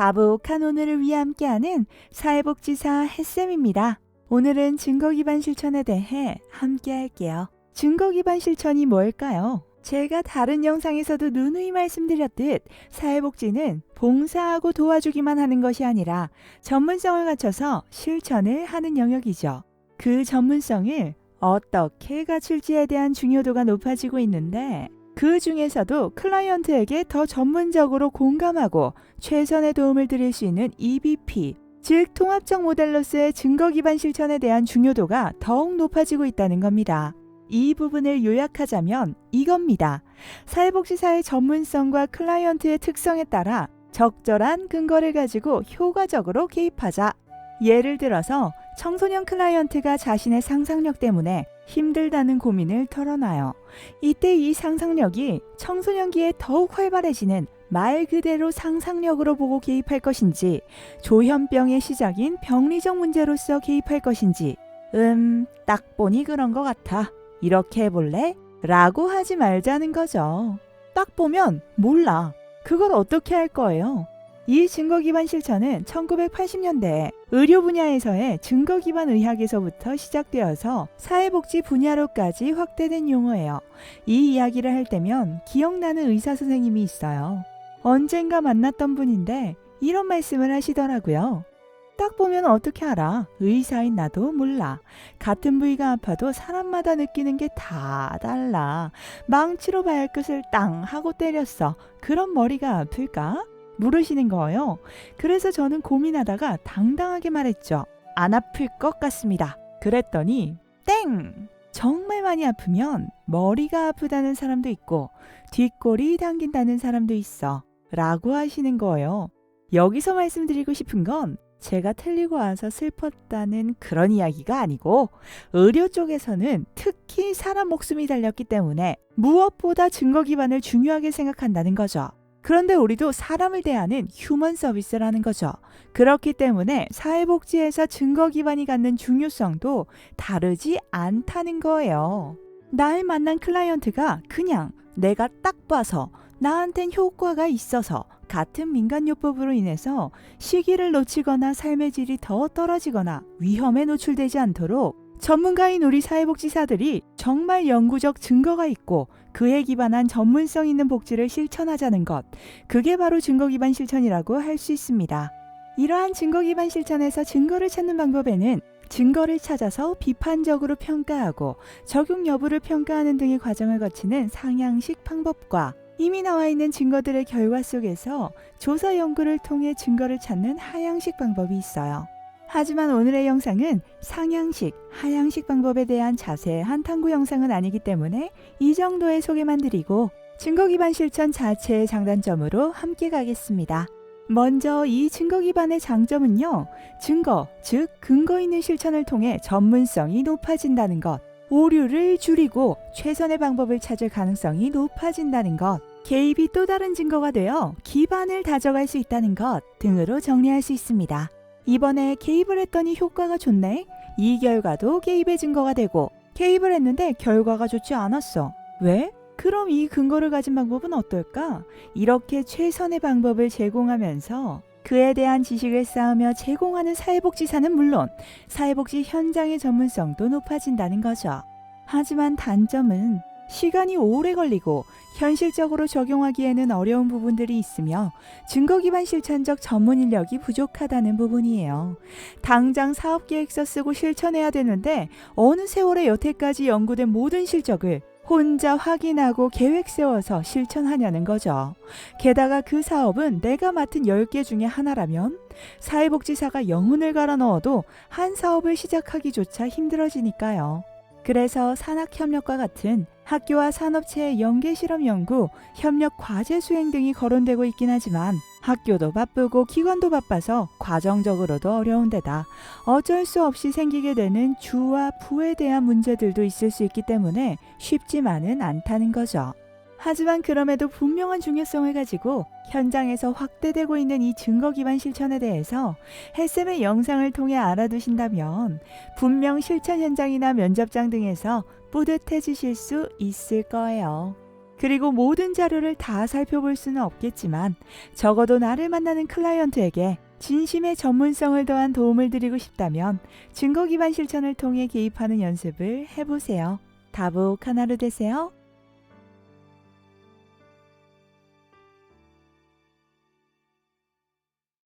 다복한 오늘을 위해 함께하는 사회복지사 햇쌤입니다. 오늘은 증거 기반 실천에 대해 함께 할게요. 증거 기반 실천이 뭘까요? 제가 다른 영상에서도 누누이 말씀드렸듯 사회복지는 봉사하고 도와주기만 하는 것이 아니라 전문성을 갖춰서 실천을 하는 영역이죠. 그 전문성을 어떻게 갖출지에 대한 중요도가 높아지고 있는데 그 중에서도 클라이언트에게 더 전문적으로 공감하고 최선의 도움을 드릴 수 있는 EBP, 즉 통합적 모델로서의 증거 기반 실천에 대한 중요도가 더욱 높아지고 있다는 겁니다. 이 부분을 요약하자면 이겁니다. 사회복지사의 전문성과 클라이언트의 특성에 따라 적절한 근거를 가지고 효과적으로 개입하자. 예를 들어서 청소년 클라이언트가 자신의 상상력 때문에 힘들다는 고민을 털어놔요. 이때 이 상상력이 청소년기에 더욱 활발해지는 말 그대로 상상력으로 보고 개입할 것인지, 조현병의 시작인 병리적 문제로서 개입할 것인지, 음, 딱 보니 그런 것 같아. 이렇게 해볼래? 라고 하지 말자는 거죠. 딱 보면 몰라. 그걸 어떻게 할 거예요? 이 증거 기반 실천은 1980년대에 의료 분야에서의 증거 기반 의학에서부터 시작되어서 사회복지 분야로까지 확대된 용어예요. 이 이야기를 할 때면 기억나는 의사 선생님이 있어요. 언젠가 만났던 분인데 이런 말씀을 하시더라고요. 딱 보면 어떻게 알아? 의사인 나도 몰라. 같은 부위가 아파도 사람마다 느끼는 게 다 달라. 망치로 발끝을 땅 하고 때렸어. 그럼 머리가 아플까? 물으시는 거예요. 그래서 저는 고민하다가 당당하게 말했죠. 안 아플 것 같습니다. 그랬더니 땡! 정말 많이 아프면 머리가 아프다는 사람도 있고 뒷골이 당긴다는 사람도 있어. 라고 하시는 거예요. 여기서 말씀드리고 싶은 건 제가 틀리고 와서 슬펐다는 그런 이야기가 아니고 의료 쪽에서는 특히 사람 목숨이 달렸기 때문에 무엇보다 증거 기반을 중요하게 생각한다는 거죠. 그런데 우리도 사람을 대하는 휴먼 서비스라는 거죠. 그렇기 때문에 사회복지에서 증거 기반이 갖는 중요성도 다르지 않다는 거예요. 날 만난 클라이언트가 그냥 내가 딱 봐서 나한텐 효과가 있어서 같은 민간요법으로 인해서 시기를 놓치거나 삶의 질이 더 떨어지거나 위험에 노출되지 않도록 전문가인 우리 사회복지사들이 정말 영구적 증거가 있고 그에 기반한 전문성 있는 복지를 실천하자는 것. 그게 바로 증거 기반 실천이라고 할 수 있습니다. 이러한 증거 기반 실천에서 증거를 찾는 방법에는 증거를 찾아서 비판적으로 평가하고 적용 여부를 평가하는 등의 과정을 거치는 상향식 방법과 이미 나와 있는 증거들의 결과 속에서 조사 연구를 통해 증거를 찾는 하향식 방법이 있어요. 하지만 오늘의 영상은 상향식, 하향식 방법에 대한 자세한 탐구 영상은 아니기 때문에 이 정도의 소개만 드리고 증거 기반 실천 자체의 장단점으로 함께 가겠습니다. 먼저 이 증거 기반의 장점은요. 증거, 즉 근거 있는 실천을 통해 전문성이 높아진다는 것, 오류를 줄이고 최선의 방법을 찾을 가능성이 높아진다는 것, 개입이 또 다른 증거가 되어 기반을 다져갈 수 있다는 것 등으로 정리할 수 있습니다. 이번에 개입을 했더니 효과가 좋네? 이 결과도 개입의 증거가 되고 개입을 했는데 결과가 좋지 않았어. 왜? 그럼 이 근거를 가진 방법은 어떨까? 이렇게 최선의 방법을 제공하면서 그에 대한 지식을 쌓으며 제공하는 사회복지사는 물론 사회복지 현장의 전문성도 높아진다는 거죠. 하지만 단점은 시간이 오래 걸리고 현실적으로 적용하기에는 어려운 부분들이 있으며 증거 기반 실천적 전문 인력이 부족하다는 부분이에요. 당장 사업 계획서 쓰고 실천해야 되는데 어느 세월에 여태까지 연구된 모든 실적을 혼자 확인하고 계획 세워서 실천하냐는 거죠. 게다가 그 사업은 내가 맡은 10개 중에 하나라면 사회복지사가 영혼을 갈아 넣어도 한 사업을 시작하기조차 힘들어지니까요. 그래서 산학협력과 같은 학교와 산업체의 연계 실험 연구, 협력 과제 수행 등이 거론되고 있긴 하지만 학교도 바쁘고 기관도 바빠서 과정적으로도 어려운 데다 어쩔 수 없이 생기게 되는 주와 부에 대한 문제들도 있을 수 있기 때문에 쉽지만은 않다는 거죠. 하지만 그럼에도 분명한 중요성을 가지고 현장에서 확대되고 있는 이 증거 기반 실천에 대해서 헬쌤의 영상을 통해 알아두신다면 분명 실천 현장이나 면접장 등에서 뿌듯해지실 수 있을 거예요. 그리고 모든 자료를 다 살펴볼 수는 없겠지만 적어도 나를 만나는 클라이언트에게 진심의 전문성을 더한 도움을 드리고 싶다면 증거 기반 실천을 통해 개입하는 연습을 해보세요. 다복 하나로 되세요.